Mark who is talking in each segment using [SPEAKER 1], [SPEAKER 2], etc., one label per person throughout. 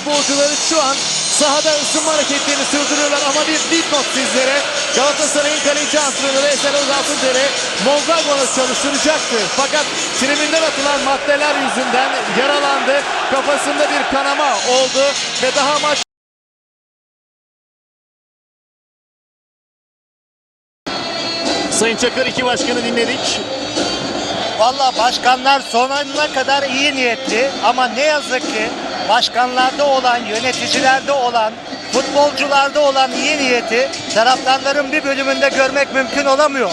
[SPEAKER 1] futbolcuları şu an sahada ısınma hareketlerini sürdürüyorlar ama bir dipnot sizlere. Galatasaray'ın kaleci antrenörü Eser Özaltındere Mondragon'u çalıştıracaktı. Fakat tribünden atılan maddeler yüzünden yaralandı. Kafasında bir kanama oldu ve daha maç Sayın Çakır iki başkanı dinledik.
[SPEAKER 2] Valla başkanlar sonuna kadar iyi niyetli ama ne yazık ki başkanlarda olan, yöneticilerde olan, futbolcularda olan iyi niyeti taraftarların bir bölümünde görmek mümkün olamıyor.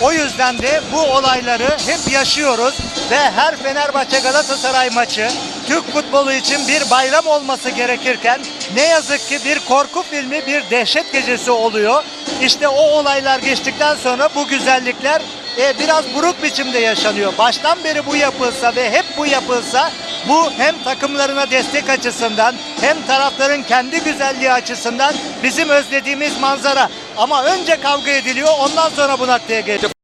[SPEAKER 2] O yüzden de bu olayları hep yaşıyoruz ve her Fenerbahçe Galatasaray maçı Türk futbolu için bir bayram olması gerekirken ne yazık ki bir korku filmi, bir dehşet gecesi oluyor. İşte o olaylar geçtikten sonra bu güzellikler e, biraz buruk biçimde yaşanıyor. Baştan beri bu yapılsa ve hep bu yapılsa bu hem takımlarına destek açısından hem tarafların kendi güzelliği açısından bizim özlediğimiz manzara. Ama önce kavga ediliyor ondan sonra bu noktaya geliyor.